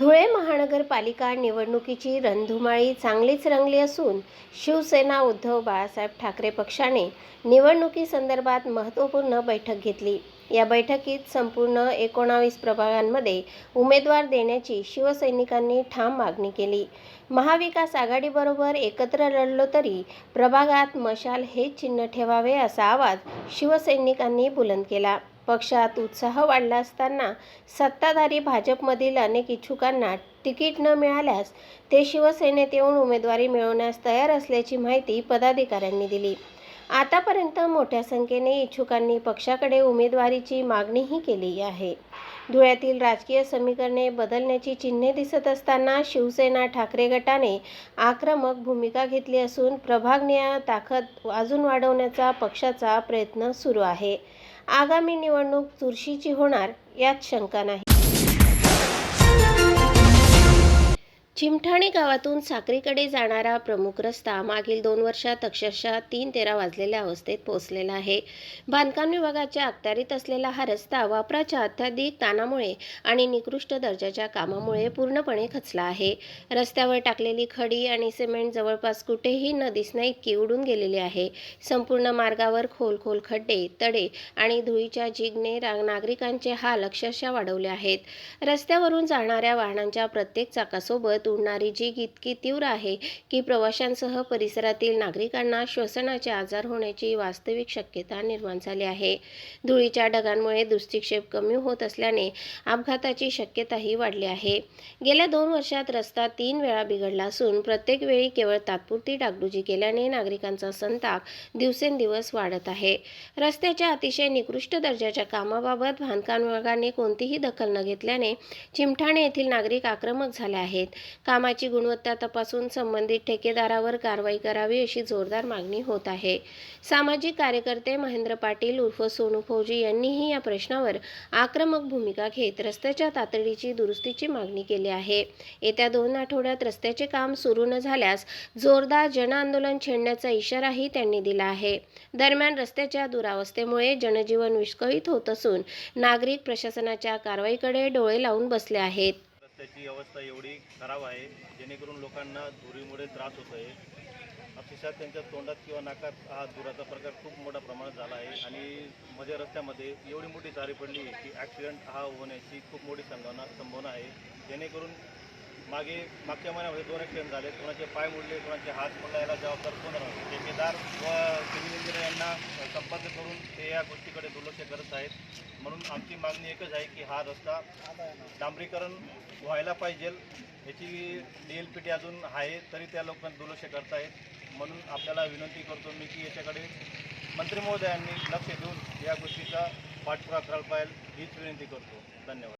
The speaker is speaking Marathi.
धुळे महानगरपालिका निवडणुकीची रणधुमाळी चांगलीच रंगली असून शिवसेना उद्धव बाळासाहेब ठाकरे पक्षाने निवडणुकीसंदर्भात महत्त्वपूर्ण बैठक घेतली. या बैठकीत संपूर्ण एकोणावीस प्रभागांमध्ये उमेदवार देण्याची शिवसैनिकांनी ठाम मागणी केली. महाविकास आघाडीबरोबर एकत्र लढलो तरी प्रभागात मशाल हे चिन्ह ठेवावे असा आवाज शिवसैनिकांनी बुलंद केला. पक्षात उत्साह वाढला असताना सत्ताधारी भाजपमधील अनेक इच्छुकांना तिकीट न मिळाल्यास ते शिवसेनेत येऊन उमेदवारी मिळवण्यास तयार असल्याची माहिती पदाधिकाऱ्यांनी दिली. आतापर्यंत मोठ्या संख्येने इच्छुकांनी पक्षाकडे उमेदवारीची मागणीही केली आहे. धुळ्यातील राजकीय समीकरणे बदलण्याची चिन्हे दिसत असताना शिवसेना ठाकरे गटाने आक्रमक भूमिका घेतली असून प्रभागनीय ताकद अजून वाढवण्याचा पक्षाचा प्रयत्न सुरू आहे. आगामी निवडणूक चुरशीची होणार यात शंका नाही. चिमठाणे गावातून साक्रीकडे जाणारा प्रमुख रस्ता मागील दोन वर्षात अक्षरशः तीन तेरा वाजलेल्या अवस्थेत पोहोचलेला आहे. बांधकाम विभागाच्या अखत्यारीत असलेला हा रस्ता वापराच्या अत्याधिक ताणामुळे आणि निकृष्ट दर्जाच्या कामामुळे पूर्णपणे खचला आहे. रस्त्यावर टाकलेली खडी आणि सिमेंट जवळपास कुठेही न दिसण्या इतकी उडून गेलेली आहे. संपूर्ण मार्गावर खोल खोल खड्डे तडे आणि धुळीच्या जिगने रा- नागरिकांचे हाल अक्षरशः वाढवले आहेत. रस्त्यावरून जाणाऱ्या वाहनांच्या प्रत्येक चाकासोबत उडणारी जीग इतकी तीव्र आहे की प्रवाशांसह परिसरातील नागरिकांना श्वसनाचे आजार होण्याची वास्तविक शक्यता निर्माण झाली आहे. धुळीच्या ढगांमुळे दृष्टिक्षेप कमी होत असल्याने अपघाताची शक्यताही वाढली आहे. गेल्या दोन वर्षात रस्ता तीन वेळा बिघडला असून प्रत्येक वेळी केवळ तात्पुरती डागडुजी केल्याने नागरिकांचा संताप दिवसेंदिवस वाढत आहे. रस्त्याच्या अतिशय निकृष्ट दर्जाच्या कामाबाबत बांधकाम विभागाने कोणतीही दखल न घेतल्याने चिमठाणे येथील नागरिक आक्रमक झाले आहेत. कामाची गुणवत्ता तपासून संबंधित ठेकेदारावर कारवाई करावी अशी जोरदार मागणी होत आहे. सामाजिक कार्यकर्ते महेंद्र पाटील उर्फ सोनू फौजी यांनीही या प्रश्नावर आक्रमक भूमिका घेत रस्त्याच्या तातडीची दुरुस्तीची मागणी केली आहे. येत्या दोन आठवड्यात रस्त्याचे काम सुरू न झाल्यास जोरदार जनआंदोलन छेडण्याचा इशाराही त्यांनी दिला आहे. दरम्यान रस्त्याच्या दुरावस्थेमुळे जनजीवन विस्कळीत होत असून नागरिक प्रशासनाच्या कारवाईकडे डोळे लावून बसले आहेत. रस्त्याची अवस्था एवढी खराब आहे जेणेकरून लोकांना धुरीमुळे त्रास होत आहे अक्षरशः त्यांच्या तोंडात किंवा नाकात हा धुराचा प्रकार खूप मोठ्या प्रमाणात झाला आहे आणि मध्ये रस्त्यामध्ये एवढी मोठी चारी पडली आहे की ॲक्सिडेंट हा होण्याची खूप मोठी संभावना संभावना आहे. जेणेकरून मागे मागच्या महिन्यामध्ये दोन ॲक्सिडेंट झाले कोणाचे पाय मोडले कोणाचे हात मोडला याला जबाबदार कोण राहणार? ठेकेदार व सिव्हिल यांना संपर्क करून ते या गोष्टीकडे दुर्लक्ष करत आहेत. म्हणून आमची मागणी एकच आहे की हा रस्ता डांबरीकरण व्हायला पाहिजे. याची डी एल पी टी अजून आहे तरी त्या लोकांना दुर्लक्ष करतायत म्हणून आपल्याला विनंती करतो मी की याच्याकडे मंत्री महोदयांनी लक्ष देऊन या गोष्टीचा पाठपुरा करायला पाहिजे हीच विनंती करतो. धन्यवाद.